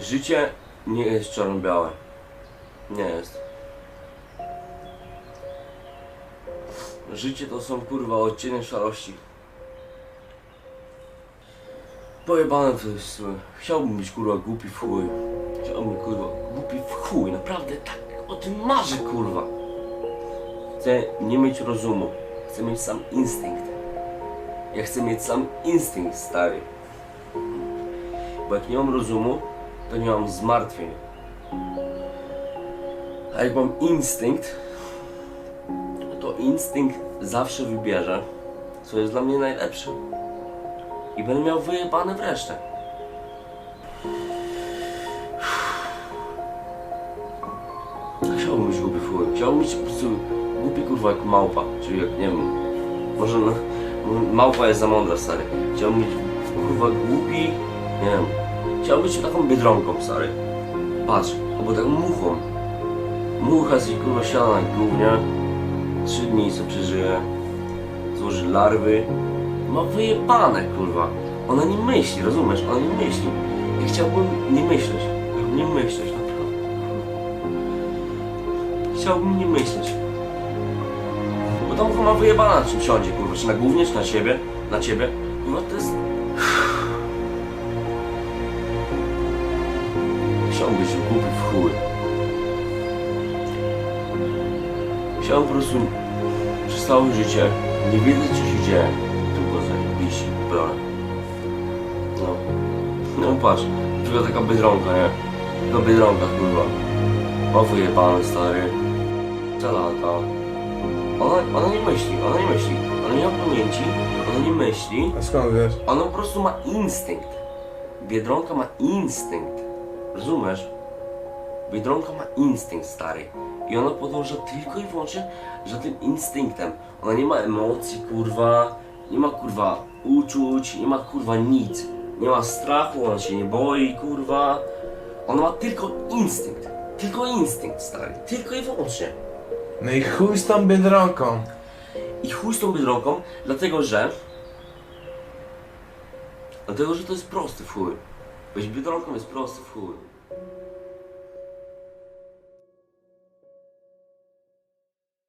Życie nie jest czarno-białe. Nie jest. Życie to są kurwa odcienie szarości. Pojebane to jest. E, chciałbym być kurwa głupi w chuj. Chciałbym kurwa chuj. Naprawdę tak o tym marzę kurwa. Chcę nie mieć rozumu. Chcę mieć sam instynkt. Ja chcę mieć sam instynkt stary. Bo jak nie mam rozumu, to nie mam zmartwień. A jak mam instynkt, to instynkt zawsze wybierze, co jest dla mnie najlepsze. I będę miał wyjebane w Chciałbym być głupi chuj. Chciałbym być po prostu głupi kurwa jak małpa. Czyli jak, nie wiem, może małpa jest za mądra, stary. Chciałbym być kurwa głupi, nie wiem. Chciałbym być taką biedronką, stary. Patrz, albo taką muchą. Mucha z kurwa siada na głównie. Trzy dni sobie przeżyje. Złoży larwy. Ma wyjebane, kurwa. Ona nie myśli, rozumiesz? Ona nie myśli. Ja chciałbym nie myśleć. Nie myśleć, naprawdę. Chciałbym nie myśleć. Bo ta mucha ma wyjebana na czym siądzie, kurwa. Czy na głównie, czy na ciebie? Na ciebie? Kurwa, to jest... Chciałbym być głupi w chuj. Chciałbym po prostu przez całe życie nie wiedzieć co się dzieje, tylko zajebiście bronię. No. No patrz, przykład taka Biedronka, nie? Taka Biedronka, kurwa. Ma wyjebany stary. Ona, ona nie myśli, ona nie myśli. Ona nie ma pamięci, ona nie myśli. A skąd wiesz? Ona po prostu ma instynkt. Biedronka ma instynkt. Rozumiesz? Biedronka ma instynkt, stary. I ona podąża tylko i wyłącznie za tym instynktem. Ona nie ma emocji, kurwa. Nie ma, kurwa, uczuć. Nie ma, kurwa, nic. Nie ma strachu, ona się nie boi, kurwa. Ona ma tylko instynkt. Tylko instynkt, stary. Tylko i wyłącznie. No i chuj z tą biedronką. I chuj z tą biedronką, dlatego że... Dlatego, że to jest prosty chuj. Być biedronką jest prosty chuj.